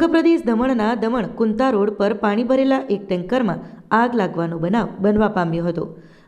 સંઘપ્રદેશ દમણના દમણ કુંતા રોડ પર પાણી ભરેલા એક ટેન્કરમાં આગ લાગવાનો બનાવ બનવા પામ્યો હતો.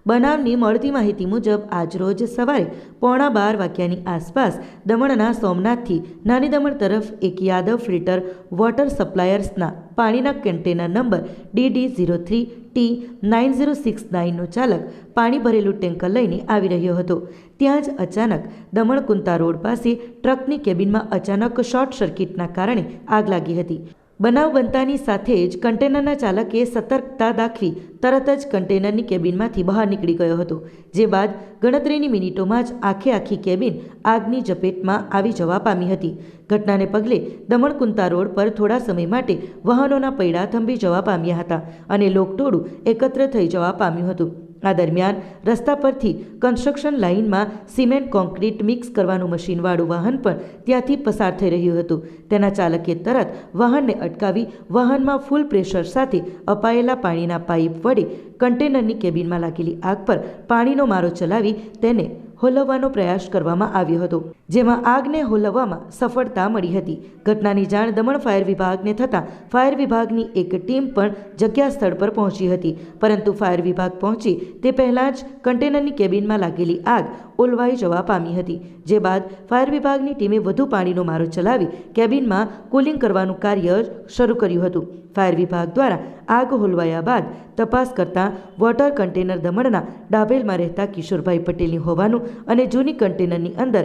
બનાવની મળતી માહિતી મુજબ આજરોજ સવારે પોણા બાર વાગ્યાની આસપાસ દમણના સોમનાથથી નાની દમણ તરફ એક યાદવ ફિલ્ટર વોટર સપ્લાયર્સના પાણીના container number DD zero three T nine zero six નાઇનનો ચાલક પાણી ભરેલું ટેન્કર લઈને આવી રહ્યો હતો. ત્યાં જ અચાનક દમણકુંતા રોડ પાસે ટ્રકની કેબિનમાં અચાનક શોર્ટ સર્કિટના કારણે આગ લાગી હતી. બનાવ બનતાની સાથે જ કન્ટેનરના ચાલકે સતર્કતા દાખવી તરત જ કન્ટેનરની કેબિનમાંથી બહાર નીકળી ગયો હતો, જે બાદ ગણતરીની મિનિટોમાં જ આખે આખી કેબિન આગની ઝપેટમાં આવી જવા પામી હતી. ઘટનાને પગલે દમણકુંતા રોડ પર થોડા સમય માટે વાહનોના પૈડા થંભી જવા પામ્યા હતા અને લોકટોળું એકત્ર થઈ જવા પામ્યું હતું. આ દરમિયાન રસ્તા પરથી કન્સ્ટ્રક્શન લાઇનમાં સિમેન્ટ કોન્ક્રીટ મિક્સ કરવાનું મશીનવાળું વાહન પણ ત્યાંથી પસાર થઈ રહ્યું હતું. તેના ચાલકે તરત વાહનને અટકાવી વાહનમાં ફૂલ પ્રેશર સાથે અપાયેલા પાણીના પાઇપ વડે કન્ટેનરની કેબિનમાં લાગેલી આગ પર પાણીનો મારો ચલાવી તેને હોલવવાનો પ્રયાસ કરવામાં આવ્યો હતો. જેમાં આગને હોલવવામાં સફળતા મળી હતી. ઘટનાની જાણ દમણ ફાયર વિભાગને થતાં ફાયર વિભાગની એક ટીમ પણ જગ્યા સ્થળ પર પહોંચી હતી. પરંતુ ફાયર વિભાગ પહોંચી તે પહેલાં જ કન્ટેનરની કેબિનમાં લાગેલી આગ ઓલવાઈ જવા પામી હતી. જે બાદ ફાયર વિભાગની ટીમે વધુ પાણીનો મારો ચલાવી કેબિનમાં કુલિંગ કરવાનું કાર્ય શરૂ કર્યું હતું. ફાયર વિભાગ દ્વારા આગ હોલવાયા બાદ તપાસ કરતાં વોટર કન્ટેનર દમણના ડાભેલમાં રહેતા કિશોરભાઈ પટેલની હોવાનું અને જૂની કન્ટેનરની અંદર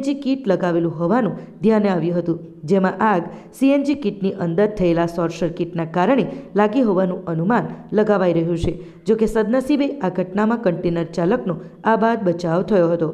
સીએનજી કીટ લગાવેલું હોવાનું ધ્યાને આવ્યું હતું. જેમાં આગ સીએનજી કીટની અંદર થયેલા શોર્ટ સર્કિટના કારણે લાગી હોવાનું અનુમાન લગાવાઈ રહ્યું છે. જોકે સદનસીબે આ ઘટનામાં કન્ટેનર ચાલકનો આ બાદ બચાવ થયો હતો.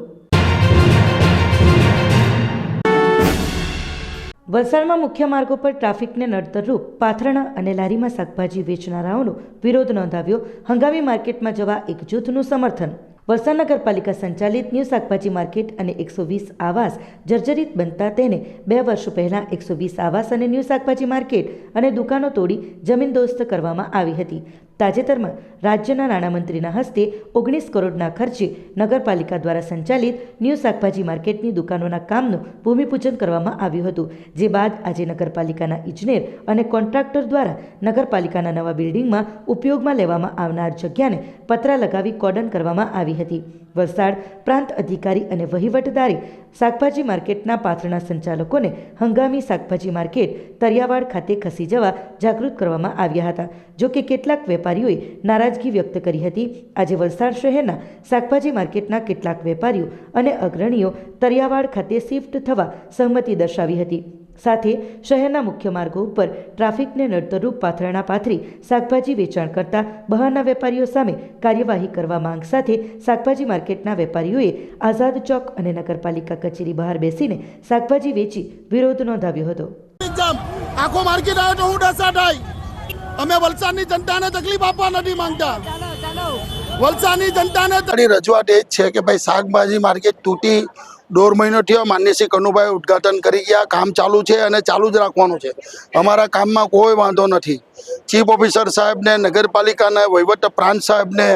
વલસાડમાં મુખ્ય માર્ગો પર ટ્રાફિકને નડતરરૂપ પાથરણા અને લારીમાં શાકભાજી વેચનારાઓનો વિરોધ નોંધાવ્યો. હંગામી માર્કેટમાં જવા એક જૂથનું સમર્થન વલસાડ નગરપાલિકા સંચાલિત ન્યૂ શાકભાજી માર્કેટ અને એકસો વીસ આવાસ જર્જરિત બનતા તેને બે વર્ષ પહેલાં એકસો વીસ આવાસ અને ન્યૂ શાકભાજી માર્કેટ અને દુકાનો તોડી જમીનદોસ્ત કરવામાં આવી હતી. તાજેતરમાં રાજ્યના નાણામંત્રીના હસ્તે ઓગણીસ કરોડના ખર્ચે નગરપાલિકા દ્વારા સંચાલિત ન્યૂ શાકભાજી માર્કેટની દુકાનોના કામનું ભૂમિપૂજન કરવામાં આવ્યું હતું, જે બાદ આજે નગરપાલિકાના ઇજનેર અને કોન્ટ્રાક્ટર દ્વારા નગરપાલિકાના નવા બિલ્ડિંગમાં ઉપયોગમાં લેવામાં આવનાર જગ્યાને પતરા લગાવી કોર્ડન કરવામાં આવી હતી. વલસાડ પ્રાંત અધિકારી અને વહીવટદારે શાકભાજી માર્કેટના પાથરણા સંચાલકોને હંગામી શાકભાજી માર્કેટ તરિયાવાડ ખાતે ખસી જવા જાગૃત કરવામાં આવ્યા હતા. જોકે કેટલાક વેપારીઓએ નારાજગી વ્યક્ત કરી હતી. આજે વલસાડ શહેરના શાકભાજી માર્કેટના કેટલાક વેપારીઓ અને અગ્રણીઓ તરિયાવાડ ખાતે શિફ્ટ થવા સહમતિ દર્શાવી હતી. સાથે શહેરના મુખ્ય માર્ગો ઉપર ટ્રાફિકને નડતરરૂપ પાથરણા પાથરી શાકભાજી વેચાણ કરતા બહારના વેપારીઓ સામે કાર્યવાહી કરવા માંગ સાથે શાકભાજી માર્કેટના વેપારીઓએ આઝાદ ચોક અને નગરપાલિકા કચેરી બહાર બેસીને શાકભાજી વેચી વિરોધ નોંધાવ્યો હતો. આખો માર્કેટ આવે તો હું ડસા થાય અમે વલસાડની જનતાને તકલીફ આપવા નથી માંગતા. વલસાડની જનતાને રજૂઆત એ જ છે કે ભાઈ શાકભાજી માર્કેટ તૂટી દોઢ મહિનો થયો માન્ય શ્રી કનુભાઈ ઉદઘાટન કરી ગયા, કામ ચાલુ છે અને ચાલુ જ રાખવાનું છે. અમારા કામમાં કોઈ વાંધો નથી. ચીફ ઓફિસર સાહેબને, નગરપાલિકાને વહીવટ પ્રાંત સાહેબને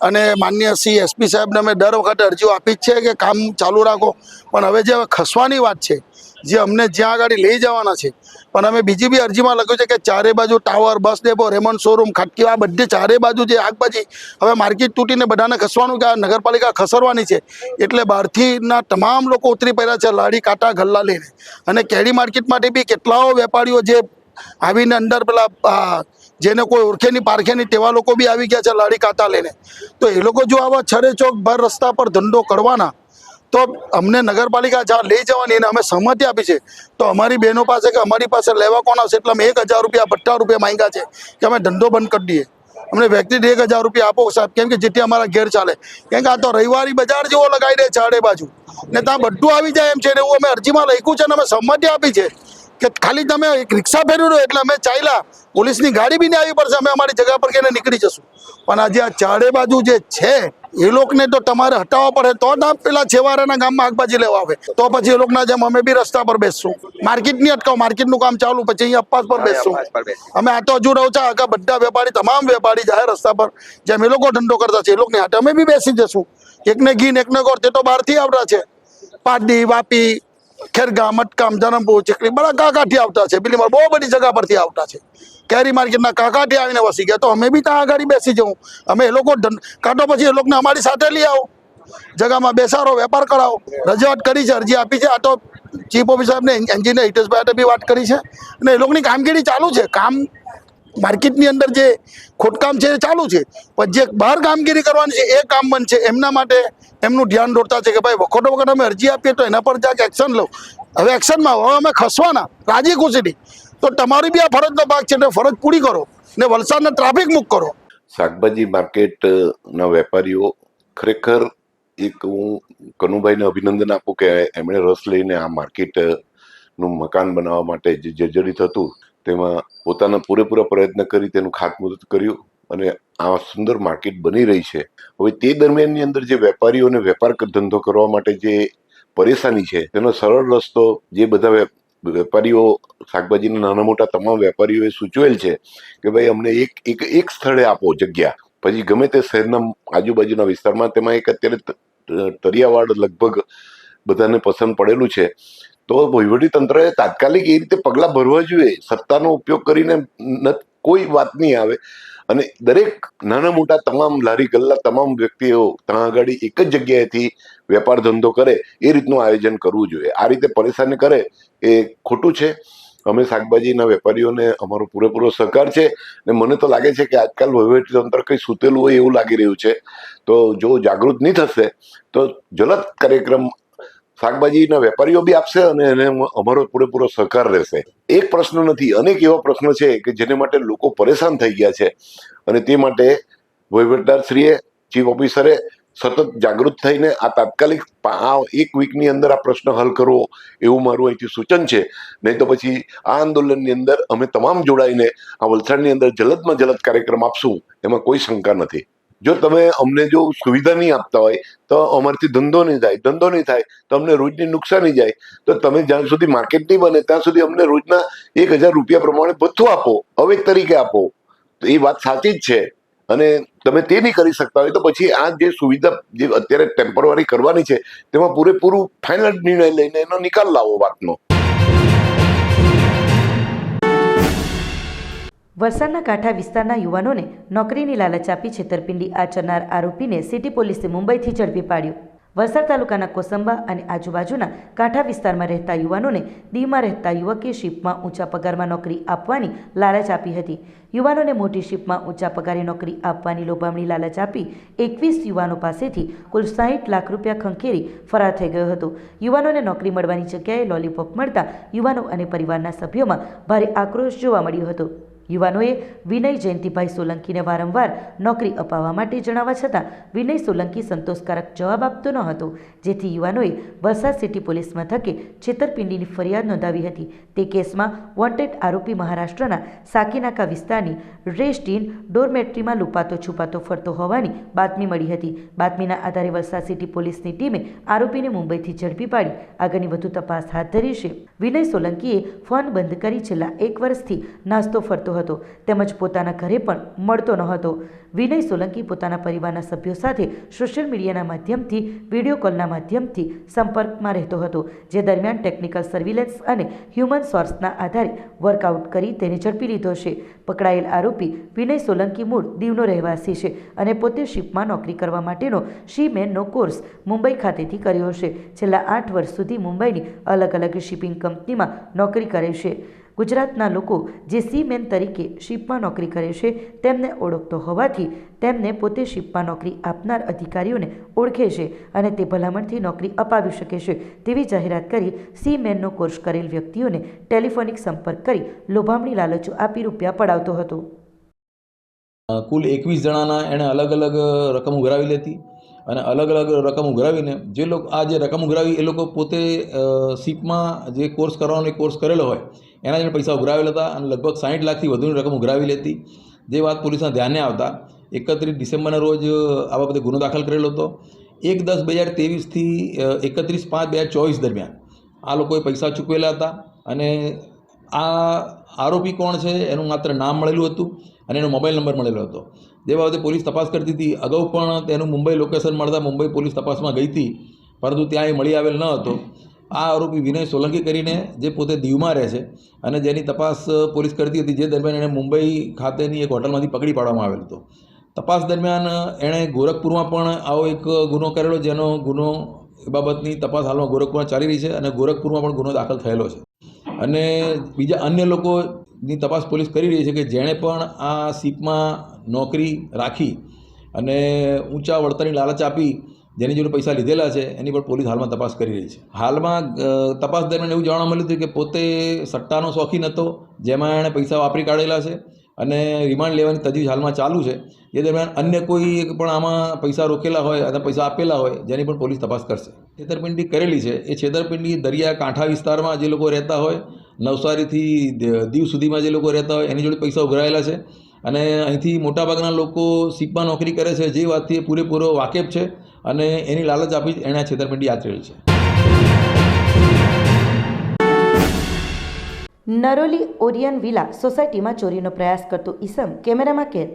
અને માન્ય શ્રી એસપી સાહેબને અમે દર વખતે અરજીઓ આપી જ છે કે કામ ચાલુ રાખો. પણ હવે જે ખસવાની વાત છે જે અમને જ્યાં આગળ લઈ જવાના છે. પણ અમે બીજી બી અરજીમાં લખ્યું છે કે ચારે બાજુ tower bus depot Raymond showroom ખાટકી, આ બધે ચારે બાજુ જે આગબાજી, હવે માર્કેટ તૂટીને બધાને ખસવાનું કે આ નગરપાલિકા ખસરવાની છે. એટલે બહારથીના તમામ લોકો ઉતરી પડ્યા છે લાડી કાંટા, ગલ્લા લઈને. અને કેરી માર્કેટ માટે બી કેટલાઓ વેપારીઓ જે આવીને અંદર પેલા જેને કોઈ ઓળખે નહીં, પારખે નહીં, તેવા લોકો બી આવી ગયા છે લાડી કાંટા લઈને. તો એ લોકો જો આવા છરે ચોક ભર રસ્તા પર ધંધો કરવાના તો અમને નગરપાલિકા જ્યાં લઈ જવાની એને અમે સહમતિ આપી છે. તો અમારી બહેનો પાસે કે અમારી પાસે લેવા કોણ આવશે? એટલે અમે એક હજાર રૂપિયા પટ્ટા રૂપિયા માંગ્યા છે કે અમે ધંધો બંધ કરી દઈએ. અમને વ્યક્તિ એક હજાર રૂપિયા આપો સાહેબ, કેમ કે જેથી અમારા ઘેર ચાલે. કેમ કે આ તો રવિવારી બજાર જેવો લગાવી દે ચારે બાજુ ને ત્યાં બધું આવી જાય એમ છે ને એવું અમે અરજીમાં લખ્યું છે અને અમે સંમતિ આપી છે. કે ખાલી તમે એક રિક્ષા ફેરવી દો એટલે અમે ચાલ્યા. પોલીસની ગાડી બી ને આવી પડશે. અમે અમારી જગ્યા પર કહીને નીકળી જશું. પણ આજે આ ચારે બાજુ જે છે એ લોકોને તો તમારે હટાવવા પડે. તો જ પેલા છેવાડાના ગામમાં આગબાજી લેવા આવે. તો પછી એ લોકોના જેમ અમે બી રસ્તા પર બેસશું. માર્કેટ નહીં અટકાવ. માર્કેટનું કામ ચાલુ. પછી અહીંયા અપાસ પર બેસશું. અમે આ તો હજુ રહું છે. આગળ બધા વેપારી તમામ વેપારી જાહેર રસ્તા પર. જેમ એ લોકો ધંધો કરતા છે એ લોકોની હાટે અમે બી બેસી જશું. એકને ઘી ને એકને ગોળ. તે તો બહારથી આવતા છે. પાડી વાપી ખેરગામ, મટકામ જનમપુર ચીકડી બધા કાકાથી આવતા છે. પેલી બહુ બધી જગા પરથી આવતા છે. કેરી માર્કેટના કાકાથી આવીને વસી ગયા. તો અમે બી ત્યાં આગળ બેસી જવું અમે એ લોકો ધન- કાં પછી એ લોકોને અમારી સાથે લઈ આવો. જગામાં બેસારો વેપાર કરાવો. રજૂઆત કરી છે, અરજી આપી છે. આ તો ચીફ ઓફિસર ને એન્જિનિયર હિતેશભાઈ બી વાત કરી છે. અને એ લોકોની કામગીરી ચાલુ છે. કામ માર્કેટની અંદર જે ખોટકામ છે એ ચાલુ છે. પણ જે બહાર કામગીરી કરવાની છે એ કામ બંધ છે. એમના માટે એમનું ધ્યાન દોરતા છે કે ભાઈ વખોટો વખત અમે અરજી આપીએ તો એના પર જાક એક્શન લો હવે એક્શનમાં હવે અમે ખસવાના. રાજી ખુશીથી તો તમારી બી આ ફરજનો ભાગ છે એટલે ફરજ પૂરી કરો ને વલસાડને ટ્રાફિક મુક્ત કરો. શાકભાજી માર્કેટના વેપારીઓ ખરેખર એક હું કનુભાઈને અભિનંદન આપું કે એમણે રસ લઈને આ માર્કેટનું મકાન બનાવવા માટે જે જર્જરિત હતું તેમાં પોતાના પૂરેપૂરા પ્રયત્ન કરી, તેનું ખાતમુહૂર્ત કર્યું અને આ સુંદર માર્કેટ બની રહી છે. હવે તે દરમિયાનની અંદર જે વેપારીઓને વેપાર ધંધો કરવા માટે જે પરેશાની છે, તેનો સરળ રસ્તો જે બધા વેપારીઓ, શાકભાજીના નાના મોટા તમામ વેપારીઓએ સૂચવેલ છે કે ભાઈ અમને એક એક એક સ્થળે આપો જગ્યા. પછી ગમે તે શહેરના આજુબાજુના વિસ્તારમાં, તેમાં એક અત્યારે તરિયાવાડ લગભગ બધાને પસંદ પડેલું છે. તો વહીવટી તંત્રએ તાત્કાલિક એ રીતે પગલાં ભરવા જોઈએ. સત્તાનો ઉપયોગ કરીને કોઈ વાત નહીં આવે. અને દરેક નાના મોટા તમામ લારી ગલ્લા તમામ વ્યક્તિઓ ત્યાં આગળ એક જ જગ્યાએથી વેપાર ધંધો કરે એ રીતનું આયોજન કરવું જોઈએ. આ રીતે પરેશાની કરે એ ખોટું છે. અમે શાકભાજીના વેપારીઓને અમારો પૂરેપૂરો સહકાર છે ને મને તો લાગે છે કે આજકાલ વહીવટી તંત્ર કંઈ સૂતેલું હોય એવું લાગી રહ્યું છે. તો જો જાગૃત નહીં થશે તો જલદ કાર્યક્રમ શાકભાજીના વેપારીઓ બી આપશે અને એને અમારો પૂરેપૂરો સહકાર રહેશે. એક પ્રશ્ન નથી, અનેક એવા પ્રશ્નો છે કે જેને માટે લોકો પરેશાન થઈ ગયા છે. અને તે માટે વહીવટદારશ્રીએ, ચીફ ઓફિસરે સતત જાગૃત થઈને આ તાત્કાલિક આ એક વીકની અંદર આ પ્રશ્ન હલ કરવો એવું મારું અહીંથી સૂચન છે. નહીં તો પછી આ આંદોલનની અંદર અમે તમામ જોડાઈને આ વલસાડની અંદર જલદમાં જલદ કાર્યક્રમ આપશું. એમાં કોઈ શંકા નથી. જો તમે અમને જો સુવિધા નહીં આપતા હોય, તો અમારથી ધંધો નહીં થાય. ધંધો નહીં થાય, તો અમને રોજની નુકસાની જાય. તો તમે જ્યાં સુધી માર્કેટ નહીં બને, ત્યાં સુધી અમને રોજના એક હજાર રૂપિયા પ્રમાણે ભથ્થું આપો, અવેક તરીકે આપો. તો એ વાત સાચી જ છે. અને તમે તે નહીં કરી શકતા હોય, તો પછી આ જે સુવિધા જે અત્યારે ટેમ્પરરી કરવાની છે, તેમાં પૂરેપૂરું ફાઇનલ નિર્ણય લઈને એનો નિકાલ લાવો વાતનો. વલસાડના કાંઠા વિસ્તારના યુવાનોને નોકરીની લાલચ આપી છેતરપિંડી આચરનાર આરોપીને સિટી પોલીસે મુંબઈથી ઝડપી પાડ્યો. વલસાડ તાલુકાના કોસંબા અને આજુબાજુના કાંઠા વિસ્તારમાં રહેતા યુવાનોને દીવમાં રહેતા યુવકે શિપમાં ઊંચા પગારમાં નોકરી આપવાની લાલચ આપી હતી. યુવાનોને મોટી શિપમાં ઊંચા પગારે નોકરી આપવાની લોભામણી લાલચ આપી એકવીસ યુવાનો પાસેથી કુલ સાહીઠ લાખ રૂપિયા ખંખેરી ફરાર થઈ ગયો હતો. યુવાનોને નોકરી મળવાની જગ્યાએ લોલીપોપ મળતા યુવાનો અને પરિવારના સભ્યોમાં ભારે આક્રોશ જોવા મળ્યો હતો. યુવાનોએ વિનય જયંતિભાઈ સોલંકીને વારંવાર નોકરી અપાવવા માટે જણાવવા છતાં વિનય સોલંકી સંતોષકારક જવાબ આપતો ન હતો. જેથી યુવાનોએ વલસાડ સિટી પોલીસ મથકે છેતરપિંડીની ફરિયાદ નોંધાવી હતી. તે કેસમાં વોન્ટેડ આરોપી મહારાષ્ટ્રના સાકીનાકા વિસ્તારની રેસ્ટ ઇન ડોરમેટ્રીમાં લુપાતો છુપાતો ફરતો હોવાની બાતમી મળી હતી. બાતમીના આધારે વલસાડ સિટી પોલીસની ટીમે આરોપીને મુંબઈથી ઝડપી પાડી. આગળની વધુ તપાસ હાથ ધરી છે. વિનય સોલંકીએ ફોન બંધ કરી છેલ્લા એક વર્ષથી નાસ્તો ફરતો હતો. તેમજ પોતાના ઘરે પણ મળતો ન હતો વિનય સોલંકી પોતાના પરિવારના સભ્યો સાથે સોશિયલ મીડિયાના માધ્યમથી વીડિયો કોલના માધ્યમથી સંપર્કમાં રહેતો હતો, જે દરમિયાન ટેકનિકલ સર્વિલન્સ અને હ્યુમન સોર્સના આધારે વર્કઆઉટ કરી તેને ઝડપી લીધો છે. પકડાયેલ આરોપી વિનય સોલંકી મૂળ દીવનો રહેવાસી છે અને પોતે શિપમાં નોકરી કરવા માટેનો શી મેનનો કોર્સ મુંબઈ ખાતેથી કર્યો છે. છેલ્લા આઠ વર્ષ સુધી મુંબઈની અલગ અલગ શિપિંગ કંપનીમાં નોકરી કરે છે. ગુજરાતના લોકો જે સીમેન તરીકે શિપમાં નોકરી કરે છે તેમને ઓળખતો હોવાથી તેમને પોતે શિપમાં નોકરી આપનાર અધિકારીઓને ઓળખે છે અને તે ભલામણથી નોકરી અપાવી શકે છે. તેવી જાહેરાત કરી સીમેનનો કોર્સ કરેલ વ્યક્તિઓને ટેલિફોનિક સંપર્ક કરી લોભામણી લાલચો આપી રૂપિયા પડાવતો હતો. કુલ એકવીસ જણાના એણે અલગ અલગ રકમ ઉઘરાવી લેતી અને અલગ અલગ રકમ ઉઘરાવીને જે લોકો, આ જે રકમ ઉઘરાવી એ લોકો પોતે સીપમાં જે કોર્સ કરવાનો કોર્સ કરેલો હોય એના જેણે પૈસા ઉઘરાવેલા હતા અને લગભગ સાઠ લાખથી વધુની રકમ ઉઘરાવી લેતી. જે વાત પોલીસના ધ્યાને આવતા, એકત્રીસ ડિસેમ્બરના રોજ આ બાબતે ગુનો દાખલ કરેલો હતો. એક દસ બે હજાર ત્રેવીસથી એકત્રીસ પાંચ બે હજાર ચોવીસ દરમિયાન આ લોકોએ પૈસા ચૂકવેલા હતા અને આ આરોપી કોણ છે એનું માત્ર નામ મળેલું હતું અને એનો મોબાઈલ નંબર મળેલો હતો. જે બાબતે પોલીસ તપાસ કરતી હતી. અગાઉ પણ તેનું મુંબઈ લોકેશન મળતા મુંબઈ પોલીસ તપાસમાં ગઈ હતી, પરંતુ ત્યાં એ મળી આવેલ ન હતો. આ આરોપી વિનય સોલંકી કરીને જે પોતે દીવમાં રહે છે અને જેની તપાસ પોલીસ કરતી હતી, જે દરમિયાન એણે મુંબઈ ખાતેની એક હોટલમાંથી પકડી પાડવામાં આવેલ હતો. તપાસ દરમિયાન એણે ગોરખપુરમાં પણ આવો એક ગુનો કરેલો, જેનો ગુનો એ બાબતની તપાસ હાલમાં ગોરખપુરમાં ચાલી રહી છે અને ગોરખપુરમાં પણ ગુનો દાખલ થયેલો છે. અને બીજા અન્ય લોકોની તપાસ પોલીસ કરી રહી છે કે જેણે પણ આ સીપમાં નોકરી રાખી અને ઊંચા વળતરની લાલચ આપી જેની જોડે પૈસા લીધેલા છે, એની પણ પોલીસ હાલમાં તપાસ કરી રહી છે. હાલમાં તપાસ દરમિયાન એવું જાણવા મળ્યું હતું કે પોતે સટ્ટાનો શોખીન હતો જેમાં એણે પૈસા વાપરી કાઢેલા છે અને રિમાન્ડ લેવાની તજવીજ હાલમાં ચાલુ છે. એ દરમિયાન અન્ય કોઈ પણ આમાં પૈસા રોકેલા હોય અથવા પૈસા આપેલા હોય, જેની પણ પોલીસ તપાસ કરશે. છેતરપિંડી કરેલી છે. એ છેતરપિંડી દરિયા કાંઠા વિસ્તારમાં જે લોકો રહેતા હોય, નવસારીથી દીવ સુધીમાં જે લોકો રહેતા હોય, એની જોડે પૈસા ઉઘરાયેલા છે. અને અહીંથી મોટાભાગના લોકો સીપમાં નોકરી કરે છે. જે વાતથી પૂરેપૂરો વાકેફ છે. અને એની લાલચ આપી એણે આ છેતરપિંડી આચરેલી છે. નરોલી ઓરિયન વિલા સોસાયટીમાં ચોરીનો પ્રયાસ કરતો ઈસમ કેમેરામાં કેદ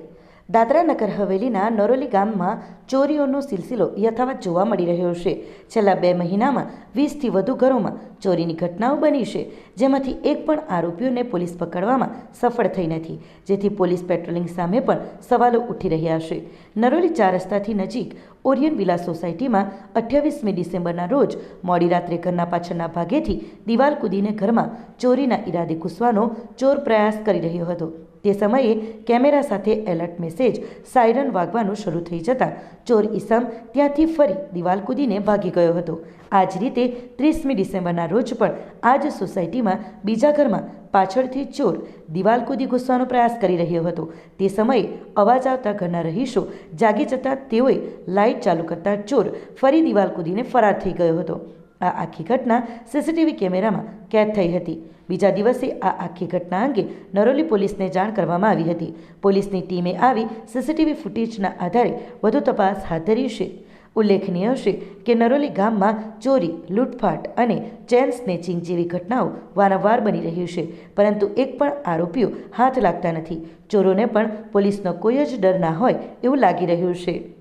દાદરા નગર હવેલીના નરોલી ગામમાં ચોરીઓનો સિલસિલો યથાવત જોવા મળી રહ્યો છે. છેલ્લા બે મહિનામાં વીસથી વધુ ઘરોમાં ચોરીની ઘટનાઓ બની છે, જેમાંથી એક પણ આરોપીઓને પોલીસ પકડવામાં સફળ થઈ નથી, જેથી પોલીસ પેટ્રોલિંગ સામે પણ સવાલો ઉઠી રહ્યા છે. નરોલી ચાર રસ્તાથી નજીક ઓરિયન વિલા સોસાયટીમાં અઠ્યાવીસમી ડિસેમ્બરના રોજ મોડી રાત્રે ઘરના પાછળના ભાગેથી દિવાલ કૂદીને ઘરમાં ચોરીના ઈરાદે ઘૂસવાનો ચોર પ્રયાસ કરી રહ્યો હતો. તે સમયે કેમેરા સાથે એલર્ટ મેસેજ, સાયરન વાગવાનું શરૂ થઈ જતાં ચોર ઈસમ ત્યાંથી ફરી દિવાલ કૂદીને ભાગી ગયો હતો. આ જ રીતે ત્રીસમી ડિસેમ્બરના રોજ પણ આ જ સોસાયટીમાં બીજા ઘરમાં પાછળથી ચોર દિવાલ કૂદી ઘૂસવાનો પ્રયાસ કરી રહ્યો હતો. તે સમયે અવાજ આવતા ઘરના રહીશો જાગી જતાં તેઓએ લાઇટ ચાલુ કરતા ચોર ફરી દિવાલ કૂદીને ફરાર થઈ ગયો હતો. આ આખી ઘટના સીસીટીવી કેમેરામાં કેદ થઈ હતી. બીજા દિવસે આ આખી ઘટના અંગે નરોલી પોલીસને જાણ કરવામાં આવી હતી. પોલીસની ટીમે આવી સીસીટીવી ફૂટેજના આધારે વધુ તપાસ હાથ ધરી છે. ઉલ્લેખનીય છે કે નરોલી ગામમાં ચોરી, લૂંટફાટ અને ચેન સ્નેચિંગ જેવી ઘટનાઓ વારંવાર બની રહી છે, પરંતુ એક પણ આરોપીઓ હાથ લાગતા નથી. ચોરોને પણ પોલીસનો કોઈ જ ડર ના હોય એવું લાગી રહ્યું છે.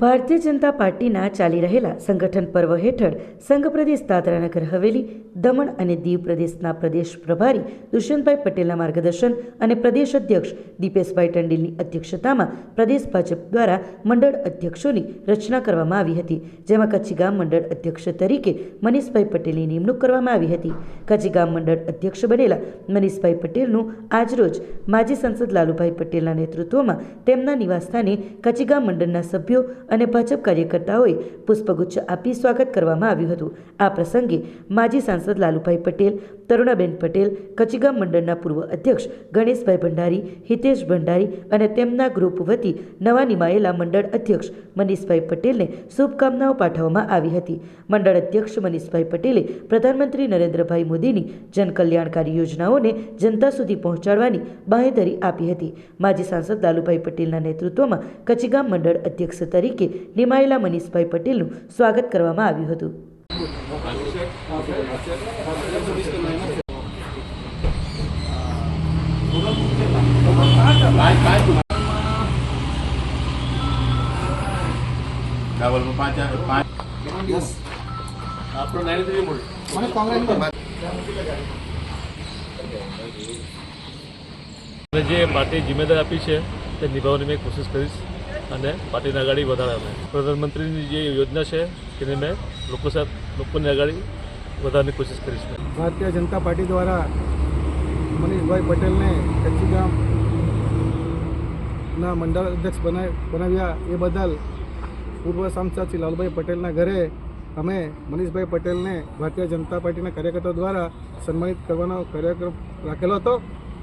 ભારતીય જનતા પાર્ટીના ચાલી રહેલા સંગઠન પર્વ હેઠળ સંઘ પ્રદેશ દાદરાનગર હવેલી, દમણ અને દીવ પ્રદેશના પ્રદેશ પ્રભારી દુષ્યંતભાઈ પટેલના માર્ગદર્શન અને પ્રદેશ અધ્યક્ષ દીપેશભાઈ ટંડેલની અધ્યક્ષતામાં પ્રદેશ ભાજપ દ્વારા મંડળ અધ્યક્ષોની રચના કરવામાં આવી હતી, જેમાં કચ્છીગામ મંડળ અધ્યક્ષ તરીકે મનીષભાઈ પટેલની નિમણૂક કરવામાં આવી હતી. કચ્છીગામ મંડળ અધ્યક્ષ બનેલા મનીષભાઈ પટેલનું આજરોજ માજી સંસદ લાલુભાઈ પટેલના નેતૃત્વમાં તેમના નિવાસસ્થાને કચ્છીગામ મંડળના સભ્યો અને ભાજપ કાર્યકર્તાઓએ પુષ્પગુચ્છ આપી સ્વાગત કરવામાં આવ્યું હતું. આ પ્રસંગે માજી સાંસદ લાલુભાઈ પટેલ તરુણાબેન પટેલ કચ્છીગામ મંડળના પૂર્વ અધ્યક્ષ ગણેશભાઈ ભંડારી, હિતેશ ભંડારી અને તેમના ગ્રુપ વતી નવા નિમાયેલા મંડળ અધ્યક્ષ મનીષભાઈ પટેલને શુભકામનાઓ પાઠવવામાં આવી હતી. મંડળ અધ્યક્ષ મનીષભાઈ પટેલે પ્રધાનમંત્રી નરેન્દ્રભાઈ મોદીની જનકલ્યાણકારી યોજનાઓને જનતા સુધી પહોંચાડવાની બાંહેધરી આપી હતી. માજી સાંસદ લાલુભાઈ પટેલના નેતૃત્વમાં કચ્છીગામ મંડળ અધ્યક્ષ તરીકે નિમાયેલા મનીષભાઈ પટેલનું સ્વાગત કરવામાં આવ્યું હતું. અને જે પાર્ટી જિમ્મેદારી આપી છે, તે નિભાવવાની મેં કોશિશ કરીશ અને પાર્ટીને આગળ વધારવા પ્રધાનમંત્રીની જે યોજના છે, તેને મેં લોકો સાથે લોકોને આગળ વધારવાની કોશિશ કરીશ ભારતીય જનતા પાર્ટી દ્વારા મનીષભાઈ પટેલને કચ્છીગામના મંડળ અધ્યક્ષ બનાવ, બનાવ્યા એ બદલ પૂર્વ સાંસદ શ્રી લાલભાઈ પટેલના ઘરે અમે મનીષભાઈ પટેલને ભારતીય જનતા પાર્ટીના કાર્યકર્તાઓ દ્વારા સન્માનિત કરવાનો કાર્યક્રમ રાખેલો હતો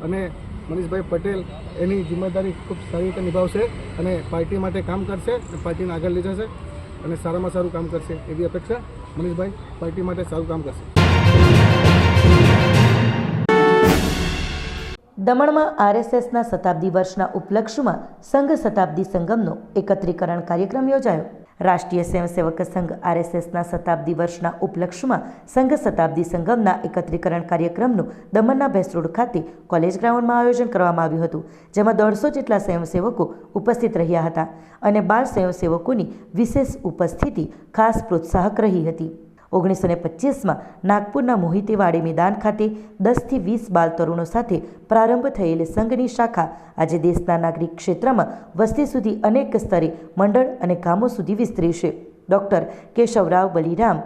અને મનીષભાઈ પટેલ એની જિમ્મેદારી ખૂબ સારી રીતે નિભાવશે અને પાર્ટી માટે કામ કરશે પાર્ટીને આગળ લઈ જશે અને સારામાં સારું કામ કરશે એવી અપેક્ષા મનીષભાઈ પાર્ટી માટે સારું કામ કરશે. દમણમાં આરએસએસના શતાબ્દી વર્ષના ઉપલક્ષમાં સંઘ શતાબ્દી સંગમનો એકત્રીકરણ કાર્યક્રમ યોજાયો. રાષ્ટ્રીય સ્વયંસેવક સંઘ આરએસએસના શતાબ્દી વર્ષના ઉપલક્ષમાં સંઘ શતાબ્દી સંગમના એકત્રીકરણ કાર્યક્રમનું દમણના ભેસરોડ ખાતે કોલેજ ગ્રાઉન્ડમાં આયોજન કરવામાં આવ્યું હતું, જેમાં દોઢસો જેટલા સ્વયંસેવકો ઉપસ્થિત રહ્યા હતા અને બાળ સ્વયંસેવકોની વિશેષ ઉપસ્થિતિ ખાસ પ્રોત્સાહક રહી હતી. ઓગણીસો ને પચીસમાં નાગપુરના મોહિતેવાડી મેદાન ખાતે દસથી વીસ બાલ તરુણો સાથે પ્રારંભ થયેલી સંઘની શાખા આજે દેશના નાગરિક ક્ષેત્રમાં વસ્તી સુધી અનેક સ્તરે, મંડળ અને ગામો સુધી વિસ્તરી છે. ડૉક્ટર કેશવરાવ બલિરામ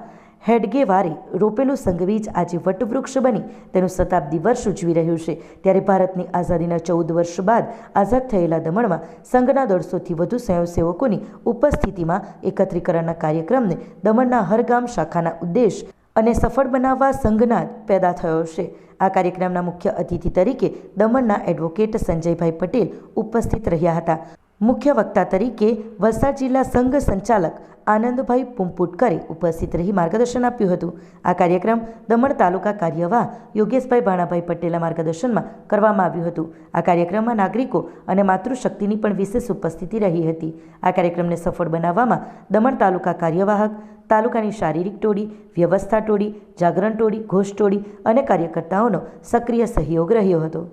હેડગેવારે રોપેલું સંઘવીજ આજે વટવૃક્ષ બની તેનું શતાબ્દી વર્ષ ઉજવી રહ્યું છે. ત્યારે ભારતની આઝાદીના ચૌદ વર્ષ બાદ આઝાદ થયેલા દમણમાં સંઘના દોઢસોથી વધુ સ્વયંસેવકોની ઉપસ્થિતિમાં એકત્રીકરણના કાર્યક્રમને દમણના હરગામ શાખાના ઉદ્દેશ અને સફળ બનાવવા સંઘના પેદા થયો છે. આ કાર્યક્રમના મુખ્ય અતિથિ તરીકે દમણના એડવોકેટ સંજયભાઈ પટેલ ઉપસ્થિત રહ્યા હતા. મુખ્ય વક્તા તરીકે વલસાડ જિલ્લા સંઘ સંચાલક આનંદભાઈ પુંપુટકરે ઉપસ્થિત રહી માર્ગદર્શન આપ્યું હતું. આ કાર્યક્રમ દમણ તાલુકા કાર્યવાહ યોગેશભાઈ ભાણાભાઈ પટેલના માર્ગદર્શનમાં કરવામાં આવ્યું હતું. આ કાર્યક્રમમાં નાગરિકો અને માતૃશક્તિની પણ વિશેષ ઉપસ્થિતિ રહી હતી. આ કાર્યક્રમને સફળ બનાવવામાં દમણ તાલુકા કાર્યવાહક, તાલુકાની શારીરિક ટોળી, વ્યવસ્થા ટોળી, જાગરણ ટોળી, ઘોષ ટોળી અને કાર્યકર્તાઓનો સક્રિય સહયોગ રહ્યો હતો.